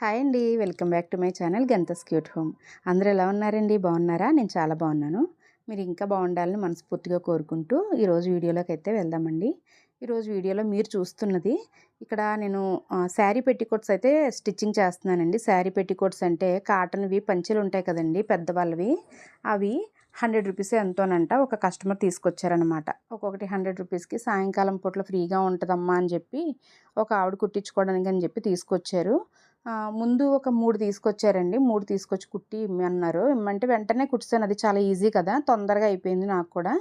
Hi అండి. Welcome back to my channel గంతస్ cute home. అందరూ ఎలా ఉన్నారండి? బాగున్నారా? నేను చాలా బాగున్నాను. మీరు ఇంకా బాగుండాలని మనస్ఫూర్తిగా కోరుకుంటూ ఈరోజు వీడియోలోకి అయితే వెళ్దామండి. ఈరోజు వీడియోలో మీరు చూస్తున్నది ఇక్కడ నేను శారీ పెట్టికోట్స్ అయితే స్టిచ్చింగ్ చేస్తున్నానండి. శారీ పెట్టికోట్స్ అంటే కాటన్వి పంచెలు ఉంటాయి కదండి పెద్దవాళ్ళవి. అవి హండ్రెడ్ రూపీస్ ఎంతోనంట. ఒక కస్టమర్ తీసుకొచ్చారనమాట ఒక్కొక్కటి హండ్రెడ్ రూపీస్కి సాయంకాలం పూట్ల ఫ్రీగా ఉంటుందమ్మా అని చెప్పి ఒక ఆవిడ కుట్టించుకోవడానికి అని చెప్పి తీసుకొచ్చారు. ముందు ఒక మూడు తీసుకొచ్చారండి. మూడు తీసుకొచ్చి కుట్టి ఇమ్మన్నారు. ఇమ్మంటే వెంటనే కుట్టాను అది చాలా ఈజీ కదా. తొందరగా అయిపోయింది నాకు కూడా.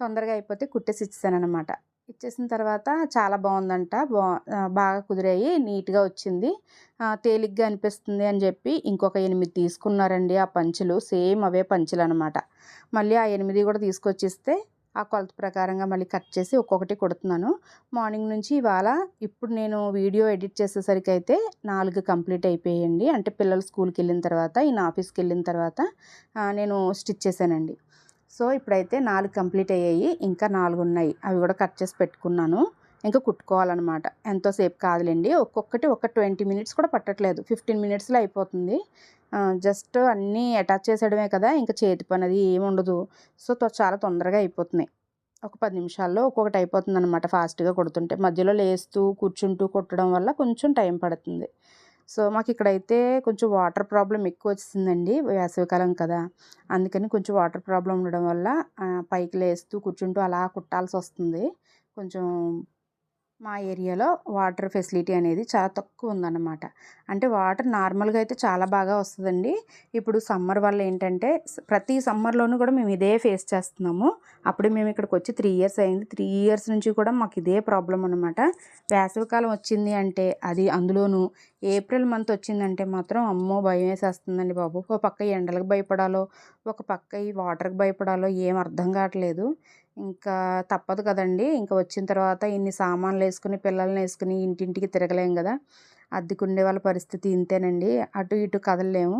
తొందరగా అయిపోతే కుట్టేసి ఇచ్చానమాట ఇచ్చేసిన తర్వాత చాలా బాగుందంట. బా బాగా కుదిరాయి. నీట్గా వచ్చింది. తేలిగ్గా అనిపిస్తుంది అని చెప్పి ఇంకొక ఎనిమిది తీసుకున్నారండి ఆ పంచులు. సేమ్ అవే పంచులు అనమాట మళ్ళీ ఆ ఎనిమిది కూడా తీసుకొచ్చిస్తే ఆ కొలత ప్రకారంగా మళ్ళీ కట్ చేసి ఒక్కొక్కటి కుడుతున్నాను. మార్నింగ్ నుంచి ఇవాళ ఇప్పుడు నేను వీడియో ఎడిట్ చేసేసరికి అయితే నాలుగు కంప్లీట్ అయిపోయాయండి. అంటే పిల్లలు స్కూల్కి వెళ్ళిన తర్వాత ఈయన ఆఫీస్కి వెళ్ళిన తర్వాత నేను స్టిచ్ చేశానండి. సో ఇప్పుడైతే నాలుగు కంప్లీట్ అయ్యాయి. ఇంకా నాలుగు ఉన్నాయి. అవి కూడా కట్ చేసి పెట్టుకున్నాను. ఇంకా కుట్టుకోవాలన్నమాట. ఎంతోసేపు కాదులేండి. ఒక్కొక్కటి ఒక ట్వంటీ మినిట్స్ కూడా పట్టట్లేదు. ఫిఫ్టీన్ మినిట్స్లో అయిపోతుంది. జస్ట్ అన్నీ అటాచ్ చేసేయడమే కదా ఇంకా చేతి పని అది ఏమి ఉండదు. సో చాలా తొందరగా అయిపోతున్నాయి ఒక పది నిమిషాల్లో ఒక్కొక్కటి అయిపోతుంది అనమాట ఫాస్ట్గా కుడుతుంటే. మధ్యలో లేస్తూ కూర్చుంటూ కుట్టడం వల్ల కొంచెం టైం పడుతుంది. సో మాకు ఇక్కడైతే కొంచెం వాటర్ ప్రాబ్లం ఎక్కువ వచ్చిందండి వేసవికాలం కదా. అందుకని కొంచెం వాటర్ ప్రాబ్లం ఉండడం వల్ల పైకి లేస్తూ కూర్చుంటూ అలా కుట్టాల్సి వస్తుంది. కొంచెం మా ఏరియాలో వాటర్ ఫెసిలిటీ అనేది చాలా తక్కువ ఉందన్నమాట. అంటే వాటర్ నార్మల్గా అయితే చాలా బాగా వస్తుందండి. ఇప్పుడు సమ్మర్ వల్ల ఏంటంటే ప్రతి సమ్మర్లోనూ కూడా మేము ఇదే ఫేస్ చేస్తున్నాము. అప్పుడు మేము ఇక్కడికి వచ్చి త్రీ ఇయర్స్ అయింది. త్రీ ఇయర్స్ నుంచి కూడా మాకు ఇదే ప్రాబ్లం అనమాట వేసవికాలం వచ్చింది అంటే అది అందులోనూ ఏప్రిల్ మంత్ వచ్చిందంటే మాత్రం అమ్మో భయం వేసేస్తుందండి బాబు. ఒక పక్క ఎండలకు భయపడాలో ఒక పక్క ఈ వాటర్కి భయపడాలో ఏం అర్థం కావట్లేదు. ఇంకా తప్పదు కదండి. ఇంకా వచ్చిన తర్వాత ఇన్ని సామాన్లు వేసుకుని పిల్లల్ని వేసుకుని ఇంటింటికి తిరగలేం కదా. అద్దెకుండే వాళ్ళ పరిస్థితి ఇంతేనండి. అటు ఇటు కదలలేము.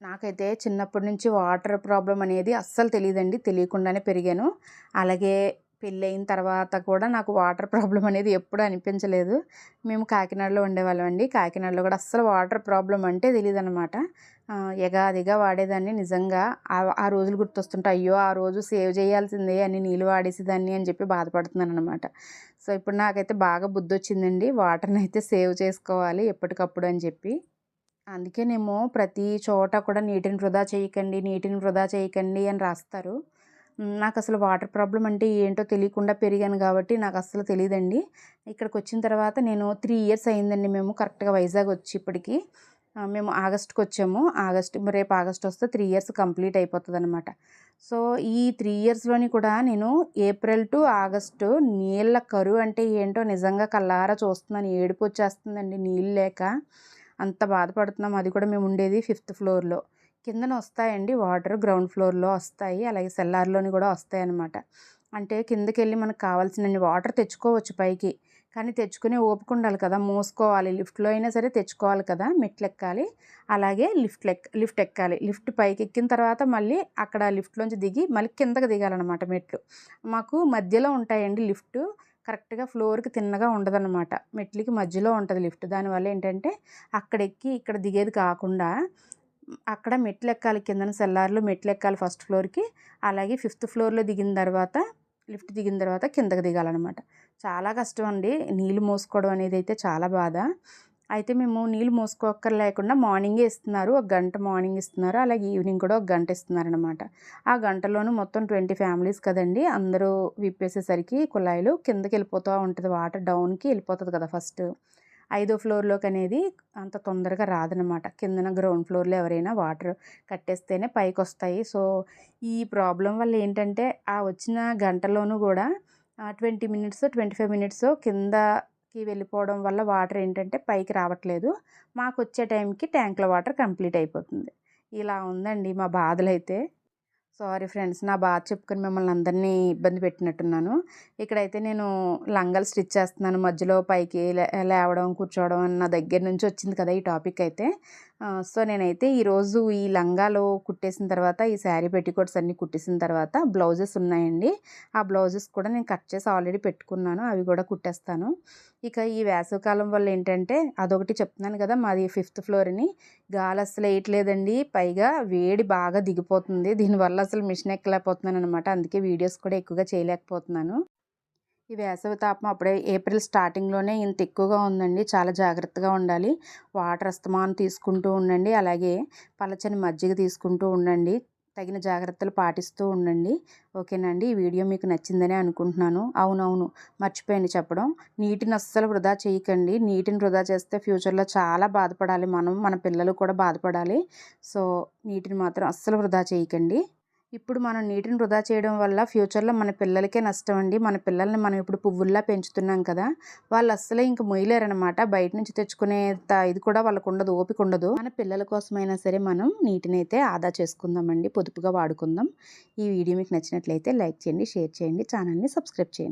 నాకైతే చిన్నప్పటి నుంచి వాటర్ ప్రాబ్లం అనేది అస్సలు తెలియదండి తెలియకుండానే పెరిగాను. అలాగే పెళ్ళయిన తర్వాత కూడా నాకు వాటర్ ప్రాబ్లం అనేది ఎప్పుడు అనిపించలేదు. మేము కాకినాడలో ఉండేవాళ్ళం అండి. కాకినాడలో కూడా అస్సలు వాటర్ ప్రాబ్లం అంటే తెలియదు అనమాట ఎగాదిగా వాడేదాన్ని నిజంగా. ఆ రోజులు గుర్తొస్తుంటే అయ్యో ఆ రోజు సేవ్ చేయాల్సిందే అని నీళ్ళు వాడేసేదాన్ని అని చెప్పి బాధపడుతున్నాను అనమాట సో ఇప్పుడు నాకైతే బాగా బుద్ధి వచ్చిందండి వాటర్ని అయితే సేవ్ చేసుకోవాలి ఎప్పటికప్పుడు అని చెప్పి. అందుకేనేమో ప్రతి చోట కూడా నీటిని వృధా చేయకండి నీటిని వృధా చేయకండి అని రాస్తారు. నాకు అసలు వాటర్ ప్రాబ్లం అంటే ఏంటో తెలియకుండా పెరిగాను కాబట్టి నాకు అసలు తెలియదండి ఇక్కడికి వచ్చిన తర్వాత నేను త్రీ ఇయర్స్ అయిందండి మేము కరెక్ట్గా వైజాగ్ వచ్చి ఇప్పటికి. మేము ఆగస్ట్కి వచ్చాము ఆగస్ట్ రేపు ఆగస్ట్ వస్తే త్రీ ఇయర్స్ కంప్లీట్ అయిపోతుంది అనమాట సో ఈ త్రీ ఇయర్స్లోని కూడా నేను ఏప్రిల్ టు ఆగస్టు నీళ్ళ కరువు అంటే ఏంటో నిజంగా కల్లారా చూస్తున్నాను. ఏడుపు వచ్చేస్తుందండి నీళ్ళు లేక. అంత బాధపడుతున్నాం. అది కూడా మేము ఉండేది ఫిఫ్త్ ఫ్లోర్లో. కిందన వస్తాయండి. వాటర్ గ్రౌండ్ ఫ్లోర్లో వస్తాయి. అలాగే సెల్లార్లోని కూడా వస్తాయి అన్నమాట అంటే కిందకి వెళ్ళి మనకు కావాల్సినన్ని వాటర్ తెచ్చుకోవచ్చు పైకి. కానీ తెచ్చుకునే ఓపిక ఉండాలి కదా. మోసుకోవాలి. లిఫ్ట్లో అయినా సరే తెచ్చుకోవాలి కదా. మెట్లు ఎక్కాలి అలాగే లిఫ్ట్ ఎక్ లిఫ్ట్ ఎక్కాలి లిఫ్ట్ పైకి ఎక్కిన తర్వాత మళ్ళీ అక్కడ లిఫ్ట్లోంచి దిగి మళ్ళీ కిందకి దిగాలన్నమాట మెట్లు. మాకు మధ్యలో ఉంటాయండి లిఫ్ట్. కరెక్ట్గా ఫ్లోర్కి తిన్నగా ఉండదన్నమాట. మెట్లకి మధ్యలో ఉంటుంది లిఫ్ట్. దానివల్ల ఏంటంటే అక్కడ ఎక్కి ఇక్కడ దిగేది కాకుండా అక్కడ మెట్లు ఎక్కాలి కిందన సెల్లార్లో మెట్లు ఎక్కాలి ఫస్ట్ ఫ్లోర్కి. అలాగే ఫిఫ్త్ ఫ్లోర్లో దిగిన తర్వాత లిఫ్ట్ దిగిన తర్వాత కిందకి దిగాలన్నమాట. చాలా కష్టం అండి నీళ్ళు మోసుకోవడం అనేది అయితే చాలా బాధ. అయితే మేము నీళ్ళు మోసుకోక్కర్ లేకుండా మార్నింగే ఇస్తున్నారు. ఒక గంట మార్నింగ్ ఇస్తున్నారు. అలాగే ఈవినింగ్ కూడా ఒక గంట ఇస్తున్నారు అనమాట ఆ గంటలోనూ మొత్తం ట్వంటీ ఫ్యామిలీస్ కదండి. అందరూ విప్పేసేసరికి కుళాయిలు కిందకి వెళ్ళిపోతూ ఉంటుంది. వాటర్ డౌన్కి వెళ్ళిపోతుంది కదా ఫస్ట్. ఐదో ఫ్లోర్లోకి అనేది అంత తొందరగా రాదనమాట. కిందన గ్రౌండ్ ఫ్లోర్లో ఎవరైనా వాటర్ కట్టేస్తేనే పైకి వస్తాయి సో ఈ ప్రాబ్లం వల్ల ఏంటంటే ఆ వచ్చిన గంటలోనూ కూడా twenty minutes twenty five minutes కిందకి వెళ్ళిపోవడం వల్ల వాటర్ ఏంటంటే పైకి రావట్లేదు. మాకు వచ్చే టైంకి ట్యాంక్లో వాటర్ కంప్లీట్ అయిపోతుంది. ఇలా ఉందండి మా బాధలు అయితే సారీ ఫ్రెండ్స్ నా బాధ చెప్పుకొని మిమ్మల్ని అందరినీ ఇబ్బంది పెట్టినట్టున్నాను. ఇక్కడైతే నేను లంగలు స్టిచ్ చేస్తున్నాను. మధ్యలో పైకి లేవడం కూర్చోవడం నా దగ్గర నుంచి వచ్చింది కదా ఈ టాపిక్ అయితే. సో నేనైతే ఈరోజు ఈ లంగాలో కుట్టేసిన తర్వాత ఈ శారీ పెట్టికోట్స్ అన్నీ కుట్టేసిన తర్వాత బ్లౌజెస్ ఉన్నాయండి. ఆ బ్లౌజెస్ కూడా నేను కట్ చేసి ఆల్రెడీ పెట్టుకున్నాను. అవి కూడా కుట్టేస్తాను. ఇక ఈ వేసవికాలం వల్ల ఏంటంటే అదొకటి చెప్తున్నాను కదా మాది ఫిఫ్త్ ఫ్లోర్ని. గాలి అసలు వేయట్లేదండి. పైగా వేడి బాగా దిగిపోతుంది. దీనివల్ల అసలు మిషన్ ఎక్కలేకపోతున్నాను అనమాట అందుకే వీడియోస్ కూడా ఎక్కువగా చేయలేకపోతున్నాను. ఈ వేసవి తాపం అప్పుడే ఏప్రిల్ స్టార్టింగ్లోనే ఇంత ఎక్కువగా ఉందండి. చాలా జాగ్రత్తగా ఉండాలి. వాటర్ అస్తమానం తీసుకుంటూ ఉండండి. అలాగే పలచని మజ్జిగ తీసుకుంటూ ఉండండి. తగిన జాగ్రత్తలు పాటిస్తూ ఉండండి. ఓకేనండి. ఈ వీడియో మీకు నచ్చిందని అనుకుంటున్నాను. అవునవును. మర్చిపోయండి చెప్పడం. నీటిని అస్సలు వృధా చేయకండి. నీటిని వృధా చేస్తే ఫ్యూచర్లో చాలా బాధపడాలి. మనం మన పిల్లలు కూడా బాధపడాలి. సో నీటిని మాత్రం అస్సలు వృధా చేయకండి. ఇప్పుడు మనం నీటిని వృధా చేయడం వల్ల ఫ్యూచర్లో మన పిల్లలకే నష్టం అండి మన పిల్లల్ని మనం ఇప్పుడు పువ్వుల్లా పెంచుతున్నాం కదా! వాళ్ళు అస్సలే ఇంక మొయ్యలేరనమాట బయట నుంచి తెచ్చుకునే త- ఇది కూడా వాళ్ళకు ఉండదు ఓపిక ఉండదు. మన పిల్లల కోసమైనా సరే మనం నీటిని అయితే ఆదా చేసుకుందామండి. పొదుపుగా వాడుకుందాం. ఈ వీడియో మీకు నచ్చినట్లయితే లైక్ చేయండి షేర్ చేయండి ఛానల్ని సబ్స్క్రైబ్ చేయండి.